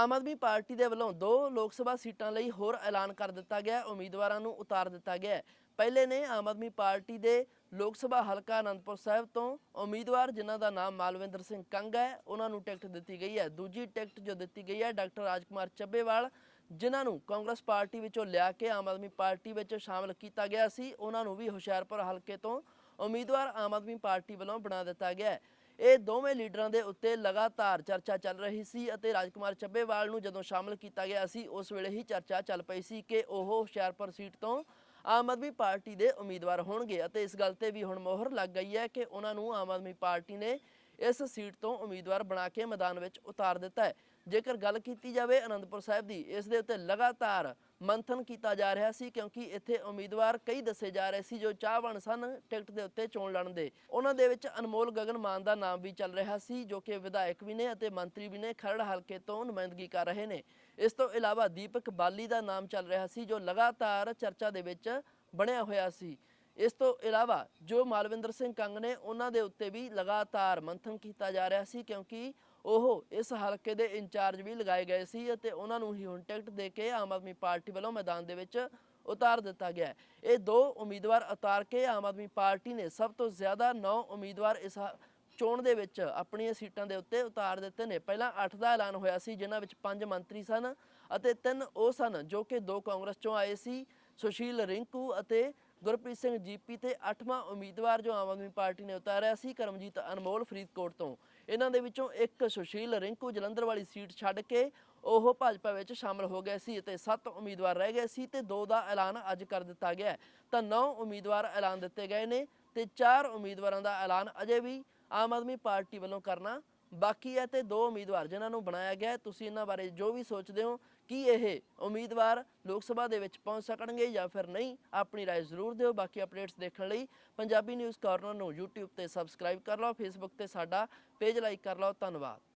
Aam Aadmi party ਦੇ ਵੱਲੋਂ ਦੋ ਲੋਕ ਸਭਾ ਸੀਟਾਂ ਲਈ ਹੋਰ ਐਲਾਨ ਕਰ ਦਿੱਤਾ ਗਿਆ ਉਮੀਦਵਾਰਾਂ ਨੂੰ ਉਤਾਰ ਦਿੱਤਾ ਗਿਆ ਪਹਿਲੇ ਨੇ ਆਮ ਆਦਮੀ ਪਾਰਟੀ ਦੇ ਲੋਕ ਸਭਾ ਹਲਕਾ ਅਨੰਦਪੁਰ ਸਾਹਿਬ ਤੋਂ ਉਮੀਦਵਾਰ, ਜਿਨ੍ਹਾਂ ਦਾ ਨਾਮ ਮਾਲਵਿੰਦਰ ਸਿੰਘ ਕੰਗ ਹੈ, ਉਹਨਾਂ ਨੂੰ ਟਿਕਟ ਦਿੱਤੀ ਗਈ ਹੈ। ਦੂਜੀ ਟਿਕਟ ਜੋ ਦਿੱਤੀ ਗਈ ਹੈ, ਡਾਕਟਰ ਰਾਜਕੁਮਾਰ ਚੱਬੇਵਾਲ, ਜਿਨ੍ਹਾਂ ਨੂੰ ਕਾਂਗਰਸ ਪਾਰਟੀ ਵਿੱਚੋਂ ਲਿਆ ਕੇ ਆਮ ਆਦਮੀ ਪਾਰਟੀ ਵਿੱਚ ਸ਼ਾਮਲ ਕੀਤਾ ਗਿਆ ਸੀ, ਉਹਨਾਂ ਨੂੰ ਵੀ ਹੁਸ਼ਿਆਰਪੁਰ ਹਲਕੇ ਤੋਂ ਉਮੀਦਵਾਰ ਆਮ ਆਦਮੀ ਪਾਰਟੀ ਵੱਲੋਂ ਬਣਾ ਦਿੱਤਾ ਗਿਆ ਹੈ। ਇਹ ਦੋਵੇਂ ਲੀਡਰਾਂ ਦੇ ਉੱਤੇ ਲਗਾਤਾਰ ਚਰਚਾ ਚੱਲ ਰਹੀ ਸੀ ਅਤੇ ਰਾਜਕੁਮਾਰ ਚੱਬੇਵਾਲ ਨੂੰ ਜਦੋਂ ਸ਼ਾਮਲ ਕੀਤਾ ਗਿਆ ਸੀ, ਉਸ ਵੇਲੇ ਹੀ ਚਰਚਾ ਚੱਲ ਪਈ ਸੀ ਕਿ ਉਹ ਹੁਸ਼ਿਆਰਪੁਰ ਸੀਟ ਤੋਂ ਆਮ ਆਦਮੀ ਪਾਰਟੀ ਦੇ ਉਮੀਦਵਾਰ ਹੋਣਗੇ ਅਤੇ ਇਸ ਗੱਲ ਤੇ ਵੀ ਹੁਣ ਮੋਹਰ ਲੱਗ ਗਈ ਹੈ ਕਿ ਉਹਨਾਂ ਨੂੰ ਆਮ ਆਦਮੀ ਪਾਰਟੀ ਨੇ ਇਸ ਸੀਟ ਤੋਂ ਉਮੀਦਵਾਰ ਬਣਾ ਕੇ ਮੈਦਾਨ ਵਿੱਚ ਉਤਾਰ ਦਿੱਤਾ ਹੈ। ਜੇਕਰ ਗੱਲ ਕੀਤੀ ਜਾਵੇ ਅਨੰਦਪੁਰ ਸਾਹਿਬ ਦੀ, ਇਸ ਦੇ ਉੱਤੇ ਲਗਾਤਾਰ ਮੰਥਨ ਕੀਤਾ ਜਾ ਰਿਹਾ ਸੀ ਕਿਉਂਕਿ ਇੱਥੇ ਉਮੀਦਵਾਰ ਕਈ ਦੱਸੇ ਜਾ ਰਹੇ ਸੀ ਜੋ ਚਾਹਵਾਨ ਸਨ ਟਿਕਟ ਦੇ ਉੱਤੇ ਚੋਣ ਲੜਨ ਦੇ। ਉਹਨਾਂ ਦੇ ਵਿੱਚ ਅਨਮੋਲ ਗਗਨ ਮਾਨ ਦਾ ਨਾਮ ਵੀ ਚੱਲ ਰਿਹਾ ਸੀ, ਜੋ ਕਿ ਵਿਧਾਇਕ ਵੀ ਨੇ ਅਤੇ ਮੰਤਰੀ ਵੀ ਨੇ, ਖਰੜ ਹਲਕੇ ਤੋਂ ਨੁਮਾਇੰਦਗੀ ਕਰ ਰਹੇ ਨੇ। ਇਸ ਤੋਂ ਇਲਾਵਾ ਦੀਪਕ ਬਾਲੀ ਦਾ ਨਾਮ ਚੱਲ ਰਿਹਾ ਸੀ, ਜੋ ਲਗਾਤਾਰ ਚਰਚਾ ਦੇ ਵਿੱਚ ਬਣਿਆ ਹੋਇਆ ਸੀ। ਇਸ ਤੋਂ ਇਲਾਵਾ ਜੋ ਮਾਲਵਿੰਦਰ ਸਿੰਘ ਕੰਗ ਨੇ, ਉਹਨਾਂ ਦੇ ਉੱਤੇ ਵੀ ਲਗਾਤਾਰ ਮੰਥਨ ਕੀਤਾ ਜਾ ਰਿਹਾ ਸੀ ਕਿਉਂਕਿ ਉਹ ਇਸ ਹਲਕੇ ਦੇ ਇੰਚਾਰਜ ਵੀ ਲਗਾਏ ਗਏ ਸੀ ਅਤੇ ਉਹਨਾਂ ਨੂੰ ਹੀ ਹੁਣ ਟਿਕਟ ਦੇ ਕੇ ਆਮ ਆਦਮੀ ਪਾਰਟੀ ਵੱਲੋਂ ਮੈਦਾਨ ਦੇ ਵਿੱਚ ਉਤਾਰ ਦਿੱਤਾ ਗਿਆ ਇਹ ਦੋ ਉਮੀਦਵਾਰ ਉਤਾਰ ਕੇ ਆਮ ਆਦਮੀ ਪਾਰਟੀ ਨੇ ਸਭ ਤੋਂ ਜ਼ਿਆਦਾ 9 ਉਮੀਦਵਾਰ ਇਸ ਚੋਣ ਦੇ ਵਿੱਚ ਆਪਣੀਆਂ ਸੀਟਾਂ ਦੇ ਉੱਤੇ ਉਤਾਰ ਦਿੱਤੇ ਨੇ। ਪਹਿਲਾਂ 8 ਦਾ ਐਲਾਨ ਹੋਇਆ ਸੀ, ਜਿਨ੍ਹਾਂ ਵਿੱਚ 5 ਮੰਤਰੀ ਸਨ ਅਤੇ 3 ਉਹ ਸਨ ਜੋ ਕਿ ਦੋ ਕਾਂਗਰਸ ਚੋਂ ਆਏ ਸੀ, ਸੁਸ਼ੀਲ ਰਿੰਕੂ ਅਤੇ ਗੁਰਪ੍ਰੀਤ ਸਿੰਘ ਜੀਪੀ ਤੇ 8ਵਾਂ ਉਮੀਦਵਾਰ ਜੋ ਆਮ ਆਦਮੀ ਪਾਰਟੀ ਨੇ ਉਤਾਰਿਆ ਸੀ, ਕਰਮਜੀਤ ਅਨਮੋਲ ਫਰੀਦਕੋਟ ਤੋਂ। ਇਹਨਾਂ ਦੇ ਵਿੱਚੋਂ ਇੱਕ ਸੁਸ਼ੀਲ ਰਿੰਕੂ ਜਲੰਧਰ ਵਾਲੀ ਸੀਟ ਛੱਡ ਕੇ ਉਹ ਭਾਜਪਾ ਵਿੱਚ ਸ਼ਾਮਲ ਹੋ ਗਏ ਸੀ ਅਤੇ 7 ਉਮੀਦਵਾਰ ਰਹਿ ਗਏ ਸੀ ਤੇ 2 ਦਾ ਐਲਾਨ ਅੱਜ ਕਰ ਦਿੱਤਾ ਗਿਆ ਤਾਂ 9 ਉਮੀਦਵਾਰ ਐਲਾਨ ਦਿੱਤੇ ਗਏ ਨੇ ਤੇ 4 ਉਮੀਦਵਾਰਾਂ ਦਾ ਐਲਾਨ ਅਜੇ ਵੀ ਆਮ ਆਦਮੀ ਪਾਰਟੀ ਵੱਲੋਂ ਕਰਨਾ ਬਾਕੀ ਹੈ ਤੇ ਦੋ ਉਮੀਦਵਾਰ ਜਿਨ੍ਹਾਂ ਨੂੰ ਬਣਾਇਆ ਗਿਆ ਹੈ ਤੁਸੀਂ ਇਹਨਾਂ ਬਾਰੇ ਜੋ ਵੀ ਸੋਚਦੇ ਹੋ ਕਿ ਇਹ ਉਮੀਦਵਾਰ ਲੋਕ ਸਭਾ ਦੇ ਵਿੱਚ ਪਹੁੰਚ ਸਕਣਗੇ ਜਾਂ ਫਿਰ ਨਹੀਂ ਆਪਣੀ رائے ਜ਼ਰੂਰ ਦਿਓ ਬਾਕੀ ਅਪਡੇਟਸ ਦੇਖਣ ਲਈ ਪੰਜਾਬੀ ਨਿਊਜ਼ ਕਾਰਨਰ ਨੂੰ YouTube ਤੇ ਸਬਸਕ੍ਰਾਈਬ ਕਰ ਲਓ Facebook ਤੇ ਸਾਡਾ ਪੇਜ ਲਾਈਕ ਕਰ ਲਓ ਧੰਨਵਾਦ